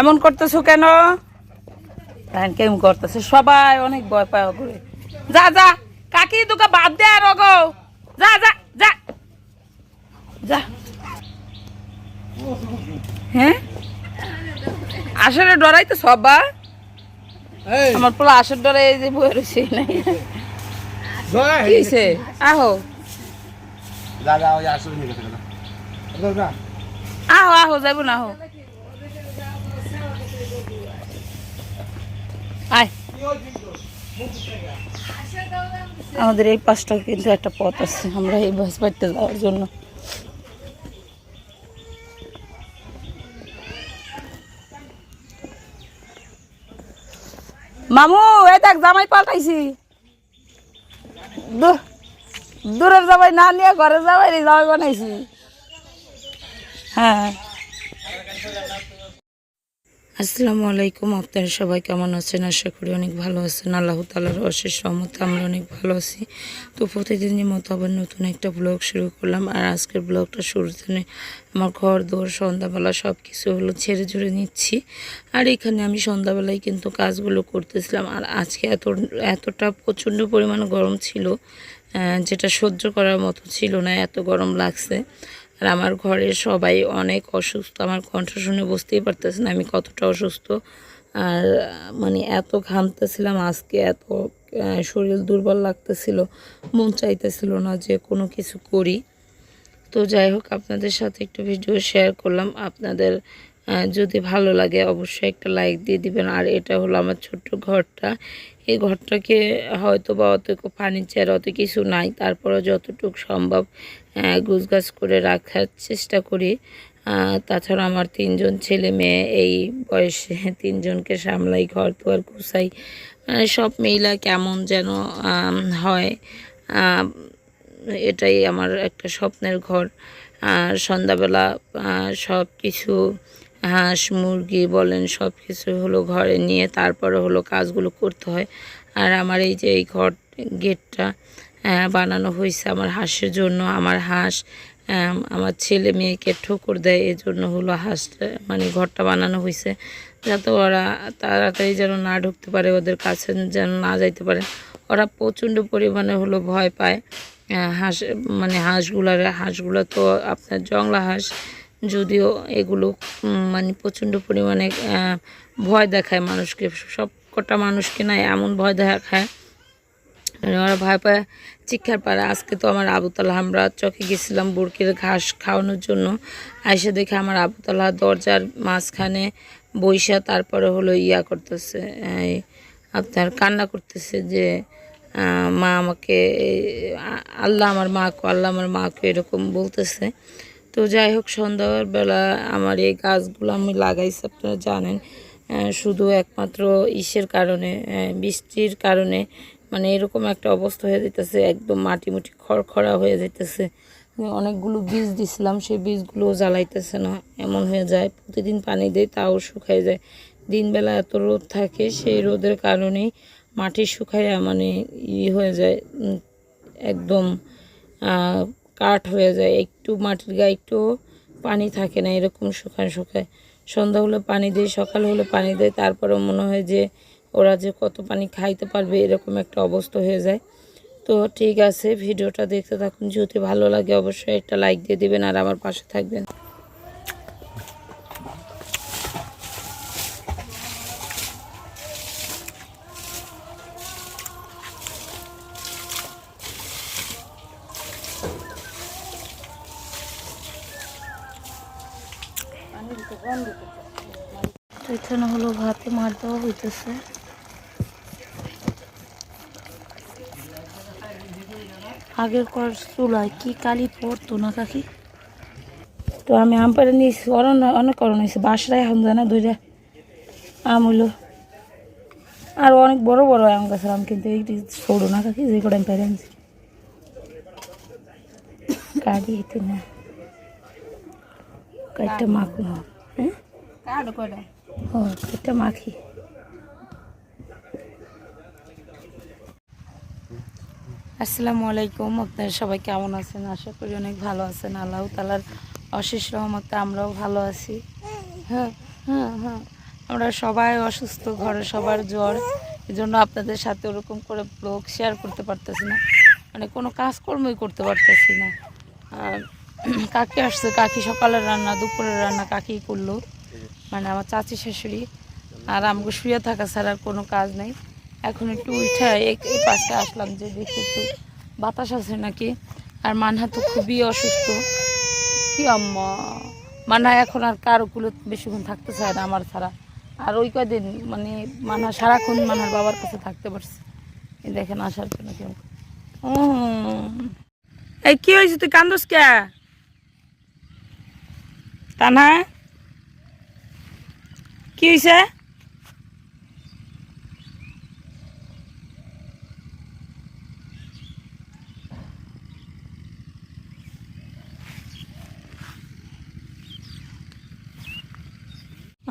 এমন করতেছো কেন? তাই কেমন করতেছে? সবাই অনেক ভয় পায় করে যা যা কাকি তোকে বাদ দে আর গো যা যা যা। যা। হ্যাঁ? আসলে ডরাই তো সবা এই। আমার পুরো আসর ডরে এই যে বই রয়েছে নাই কিছে আহো। আহো আহো যাইব না আহো। আমাদের এই পাশটা কিন্তু একটা পথ আছে, আমরা এই বাস বাড়িতে যাওয়ার জন্য। মামু, এই দেখ, জামাই পাল্টাইছি। দূর দূরের জামাই না নিয়ে ঘরের জামাই জামাই বানাইছি। হ্যাঁ। আসসালামু আলাইকুম, আপনারা সবাই কেমন আছেন? আশা করি অনেক ভালো আছেন। আল্লাহ তালার অশেষ রহমতে আমরা অনেক ভালো আছি। তো প্রতিদিনের মতো আবার নতুন একটা ব্লগ শুরু করলাম। আর আজকের ব্লগটা শুরুতে আমার ঘর, দোর, সন্ধ্যাবেলা সব কিছু হলো ছেড়ে ঝুড়ে নিচ্ছি। আর এখানে আমি সন্ধ্যাবেলায় কিন্তু কাজগুলো করতেছিলাম। আর আজকে এত, এতটা প্রচণ্ড পরিমাণ গরম ছিল যেটা সহ্য করার মতো ছিল না, এত গরম লাগছে। আর আমার ঘরের সবাই অনেক অসুস্থ। আমার কণ্ঠ শুনে বুঝতেই পারতেছে না আমি কতটা অসুস্থ। আর মানে এত ঘামতেছিলাম, আজকে এত শরীর দুর্বল লাগতেছিল, মন চাইতেছিল না যে কোনো কিছু করি। তো যাই হোক, আপনাদের সাথে একটু ভিডিও শেয়ার করলাম। আপনাদের যদি ভালো লাগে অবশ্যই একটা লাইক দিয়ে দিবেন। আর এটা হলো আমার ছোট্ট ঘরটা। এই ঘরটাকে হয়তো বা অত ফার্নিচার অত কিছু নাই। তারপরে যতটুকু সম্ভব গুছগাছ করে রাখার চেষ্টা করি। তাছাড়া আমার তিনজন ছেলে মেয়ে, এই বয়সে তিনজনকে সামলাই, ঘর গুছাই মানে সব মেয়েলা কেমন যেন হয়। এটাই আমার একটা স্বপ্নের ঘর। সন্ধ্যাবেলা সব কিছু হাঁস, মুরগি বলেন সব কিছু হলো ঘরে নিয়ে তারপরে হলো কাজগুলো করতে হয়। আর আমার এই যে এই ঘর গেটটা বানানো হয়েছে আমার হাঁসের জন্য। আমার হাঁস আমার ছেলে মেয়েকে ঠোকর দেয় এই জন্য হলো হাঁসটা মানে ঘরটা বানানো হয়েছে। যাতে ওরা তাড়াতাড়ি যেন না ঢুকতে পারে, ওদের কাছে যেন না যাইতে পারে। ওরা প্রচণ্ড পরিমাণে হলো ভয় পায় হাঁস মানে হাঁসগুলার। হাঁসগুলো তো আপনার জংলা হাঁস যদিও এগুলো মানে প্রচণ্ড পরিমাণে ভয় দেখায় মানুষকে। সব কটা মানুষকে না এমন ভয় দেখায় মানে ওরা ভয় পায় চিক্ষার পারে আজকে তো আমার আবুতলা আমরা চকে গেছিলাম বুরকির ঘাস খাওয়ানোর জন্য। আইসে দেখে আমার আবুতলা দরজার মাঝখানে বৈশা তারপরে হলো ইয়া করতেছে আপনার কান্না করতেছে যে মা আমাকে আল্লাহ আমার মাকে, আল্লাহ আমার মাকে এরকম বলতেছে। তো যাই হোক সন্ধ্যাবেলা আমার এই গাছগুলো আমি লাগাইছি, আপনারা জানেন। শুধু একমাত্র ইসের কারণে বৃষ্টির কারণে মানে এরকম একটা অবস্থা হয়ে যেতেছে একদম মাটি মুটি খড়খড়া হয়ে যেতেছে অনেকগুলো বীজ দিছিলাম, সেই বীজগুলো জ্বালাইতেছে না, এমন হয়ে যায়। প্রতিদিন পানি দেয়, তাও শুকায় যায়। দিনবেলা এত রোদ থাকে, সেই রোদের কারণেই মাটি শুকায় মানে ই হয়ে যায় একদম কাঠ হয়ে যায়, একটু মাটির গায়ে একটু পানি থাকে না, এরকম শুকায় শুকায়। সন্ধ্যা হলে পানি দেয়, সকাল হলে পানি দেয় তারপরে মনে হয় যে ওরা যে কত পানি খাইতে পারবে, এরকম একটা অবস্থা হয়ে যায়। তো ঠিক আছে, ভিডিওটা দেখতে থাকুন, যদি ভালো লাগে অবশ্যই একটা লাইক দিয়ে দেবেন আর আমার পাশে থাকবেন। এখানে হলো ভাতে মার দেওয়া হইতেছে। আগের কর চুলায় কি কালি পড়তো না কাকি? তো আমি আম পাড়ে নিয়েছি অনেক করণ হয়েছে বাসরাই এখন জানা ধরে আম হইল। আর অনেক বড় বড় আম গাছের আম, কিন্তু এই ছোড়ো না কাকি, যে করে আমি পেরে আনছি। কাটি না। কয়েকটা মাখু। কার্ড কয়টা ও এটা মাখি। আসসালামু আলাইকুম আপনারা সবাই কেমন আছেন? আশা করি অনেক ভালো আছেন। আল্লাহ তালার অশেষ রহমতে আমরাও ভালো আছি। হ্যাঁ হ্যাঁ হ্যাঁ। আমরা সবাই অসুস্থ ঘরে সবার জ্বর। এই জন্য আপনাদের সাথে ওরকম করে ব্লগ শেয়ার করতে পারতেছি না। মানে কোনো কাজকর্মই করতে পারতেছি না। আর কাকি আসছে কাকি সকালের রান্না দুপুরের রান্না কাকি করল। মানে আমার চাচি শাশুড়ি আর আমাকে শুয়ে থাকা ছাড়া কোনো কাজ নেই। এখন একটু উঠে এই পাশে আসলাম যে দেখি একটু বাতাস আছে নাকি। আর মানহা তো খুবই অসুস্থ। কি আম্মা। মানা এখন আর কারও কুলো বেশিক্ষণ থাকতে চায় না আমার ছাড়া। আর ওই কদিন মানে মানা সারাক্ষণ মানার বাবার কাছে থাকতে পারছে। দেখেন আসার জন্য কেউ। এই কি হয়েছে? তুই কান্দস কে? তা না কি হয়েছে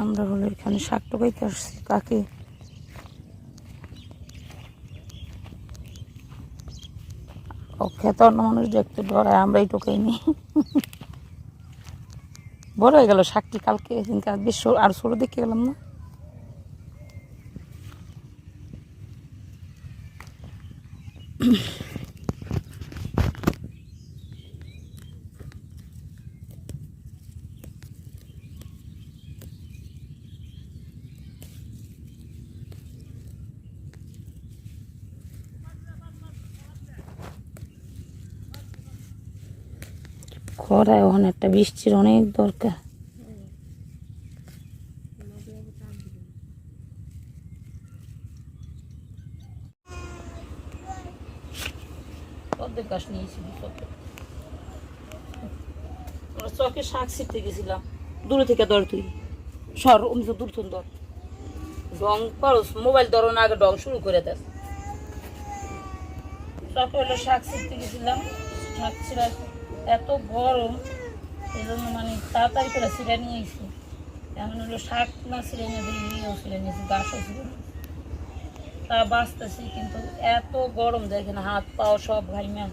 আমরা হলো এখানে শাক টোকাইতে আসছি, কাকে। অন্য মানুষ দেখতে ডরায় আমরাই টোকাই নি। বড় হয়ে গেল শাকটি কালকে বেশ আর সরু দেখে গেলাম না। খরায় ওখানে একটা বৃষ্টির অনেক দরকার। চকে শাক ছিটতে গেছিলাম। দূরে থেকে ধর তুই। সর, অমনি তো দূর থেকে ধর ডং পারস মোবাইল ধরো, না আগে ডং শুরু করে দেন চকে হলো শাক ছিটতে গেছিলাম। শাক ছিঁড়া এত গরম এই জন্য মানে তাড়াতাড়ি করে ছিঁড়ে নিয়েছি এমন হলো শাক না ছিঁড়ে নিয়ে ইয়েও ছিঁড়ে নিয়েছি গাছও নিয়েছি তা বাঁচতেছি, কিন্তু এত গরম দেখেন, হাত পাও সব ঘাইমা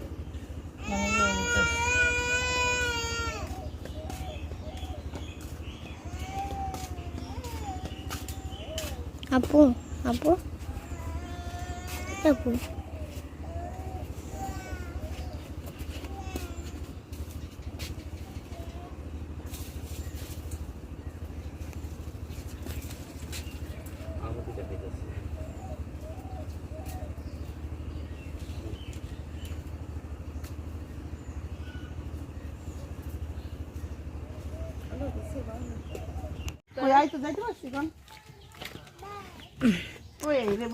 মানে ইয়ে। আপু আপু? আপু।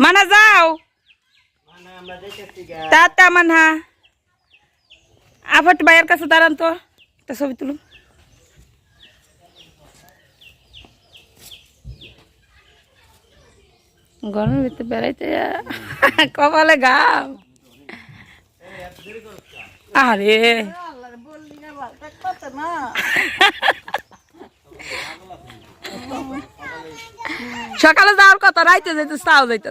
মানা যাও। তাতা মানহা আফাট ভাইয়ের কাছে দাঁড়ান তো। একটা ছবি তুলুন। গরমের ভিতরে বেড়াইতে কপালে গাও আরে। সকালে যাওয়ার কথা, রাইতে যাইতে তাও যাইতে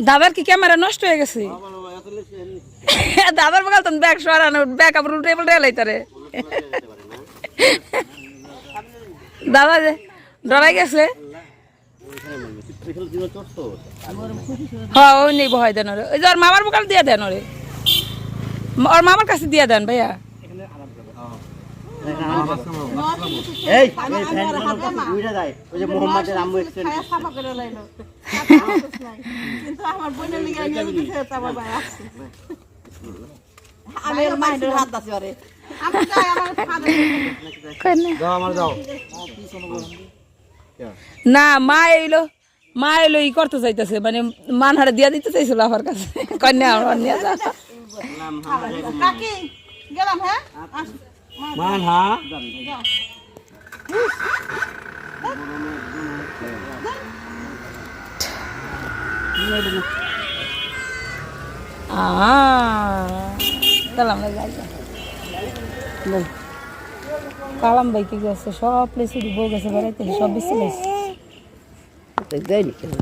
দাবার কি ক্যামেরা নষ্ট হয়ে গেছে? দাবার বগাল তো ব্যাগ সরানো, ব্যাগ আবার উল্টে পাল্টে যেতে পারে না দাদা যে ডরাই গেছে? হ্যাঁ ওই নেই ভয় দেন ওরে। ওই যে ওর মামার বোকাল দিয়ে দেন ওরে। ওর মামার কাছে দিয়ে দেন ভাইয়া। আমি মাইন্ডের হাত না? মা এলো মা এলো ই করতে চাইতেছে মানে মানহারে দিয়া দিতে চাইছিল আমার কাছে। কন্যা আমার নিয়ে যা। গেলাম হ্যাঁ? মান তাহলে আমরা যাই। যাই। কালাম ভাই কি গেছে সব প্লেসে বউ গেছে বেড়াইতে সব বেশি কেন